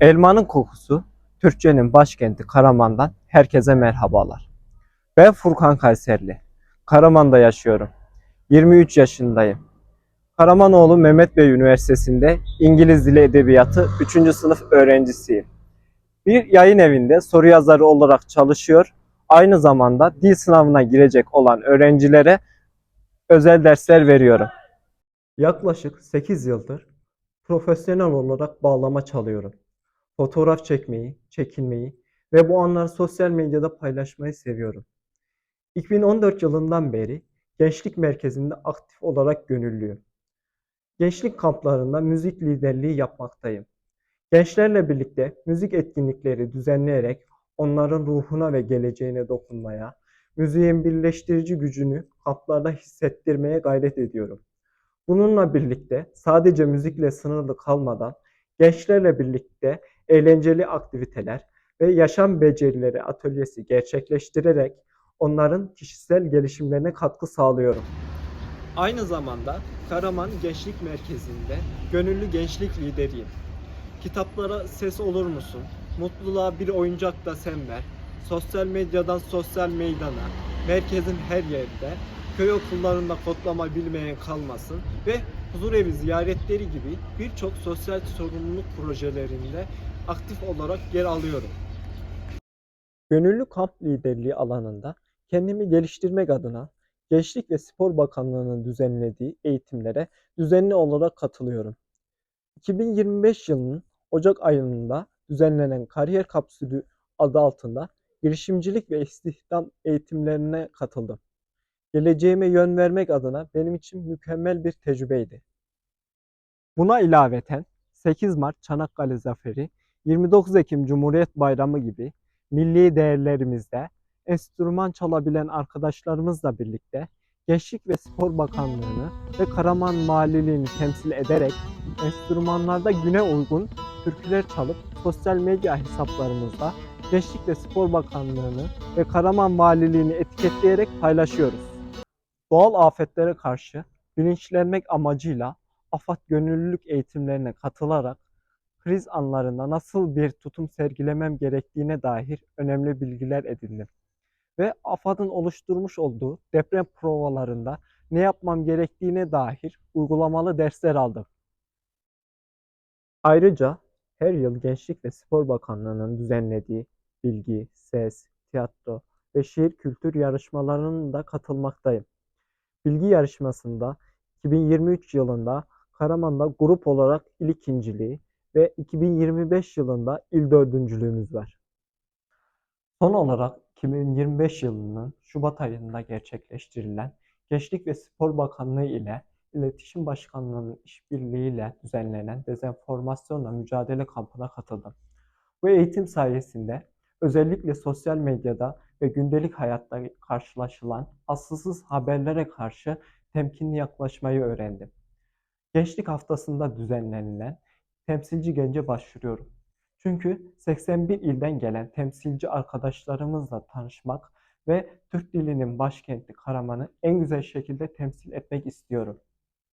Elmanın kokusu, Türkçenin başkenti Karaman'dan herkese merhabalar. Ben Furkan Kayserli. Karaman'da yaşıyorum. 23 yaşındayım. Karamanoğlu Mehmet Bey Üniversitesi'nde İngiliz Dili Edebiyatı 3. sınıf öğrencisiyim. Bir yayın evinde soru yazarı olarak çalışıyor. Aynı zamanda dil sınavına girecek olan öğrencilere özel dersler veriyorum. Yaklaşık 8 yıldır profesyonel olarak bağlama çalıyorum fotoğraf çekmeyi, çekinmeyi ve bu anları sosyal medyada paylaşmayı seviyorum. 2014 yılından beri Gençlik Merkezi'nde aktif olarak gönüllüyüm. Gençlik kamplarında müzik liderliği yapmaktayım. Gençlerle birlikte müzik etkinlikleri düzenleyerek onların ruhuna ve geleceğine dokunmaya, müziğin birleştirici gücünü kamplarda hissettirmeye gayret ediyorum. Bununla birlikte sadece müzikle sınırlı kalmadan gençlerle birlikte eğlenceli aktiviteler ve yaşam becerileri atölyesi gerçekleştirerek onların kişisel gelişimlerine katkı sağlıyorum. Aynı zamanda Karaman Gençlik Merkezi'nde gönüllü gençlik lideriyim. Kitaplara ses olur musun? Mutluluğa bir oyuncak da sen ver. Sosyal medyadan sosyal meydana, merkezin her yerde, köy okullarında kodlama bilmeyen kalmasın ve huzur evi ziyaretleri gibi birçok sosyal sorumluluk projelerinde aktif olarak yer alıyorum. Gönüllü kamp liderliği alanında kendimi geliştirmek adına Gençlik ve Spor Bakanlığı'nın düzenlediği eğitimlere düzenli olarak katılıyorum. 2025 yılının Ocak ayında düzenlenen Kariyer Kapsülü adı altında girişimcilik ve istihdam eğitimlerine katıldım. Geleceğime yön vermek adına benim için mükemmel bir tecrübeydi. Buna ilaveten 8 Mart Çanakkale Zaferi 29 Ekim Cumhuriyet Bayramı gibi milli değerlerimizde enstrüman çalabilen arkadaşlarımızla birlikte Gençlik ve Spor Bakanlığı'nı ve Karaman Valiliğini temsil ederek enstrümanlarda güne uygun türküler çalıp sosyal medya hesaplarımızda Gençlik ve Spor Bakanlığı'nı ve Karaman Valiliğini etiketleyerek paylaşıyoruz. Doğal afetlere karşı bilinçlenmek amacıyla AFAD gönüllülük eğitimlerine katılarak kriz anlarında nasıl bir tutum sergilemem gerektiğine dair önemli bilgiler edindim. Ve AFAD'ın oluşturmuş olduğu deprem provalarında ne yapmam gerektiğine dair uygulamalı dersler aldım. Ayrıca her yıl Gençlik ve Spor Bakanlığı'nın düzenlediği bilgi, ses, tiyatro ve şiir kültür yarışmalarının da katılmaktayım. Bilgi yarışmasında 2023 yılında Karaman'da grup olarak il ikinciliği ve 2025 yılında il dördüncülüğümüz var. Son olarak 2025 yılının Şubat ayında gerçekleştirilen Gençlik ve Spor Bakanlığı ile İletişim Başkanlığı'nın işbirliğiyle düzenlenen dezenformasyonla mücadele kampına katıldım. Bu eğitim sayesinde özellikle sosyal medyada ve gündelik hayatta karşılaşılan asılsız haberlere karşı temkinli yaklaşmayı öğrendim. Gençlik haftasında düzenlenilen temsilci gence başvuruyorum. Çünkü 81 ilden gelen temsilci arkadaşlarımızla tanışmak ve Türk dilinin başkenti Karaman'ı en güzel şekilde temsil etmek istiyorum.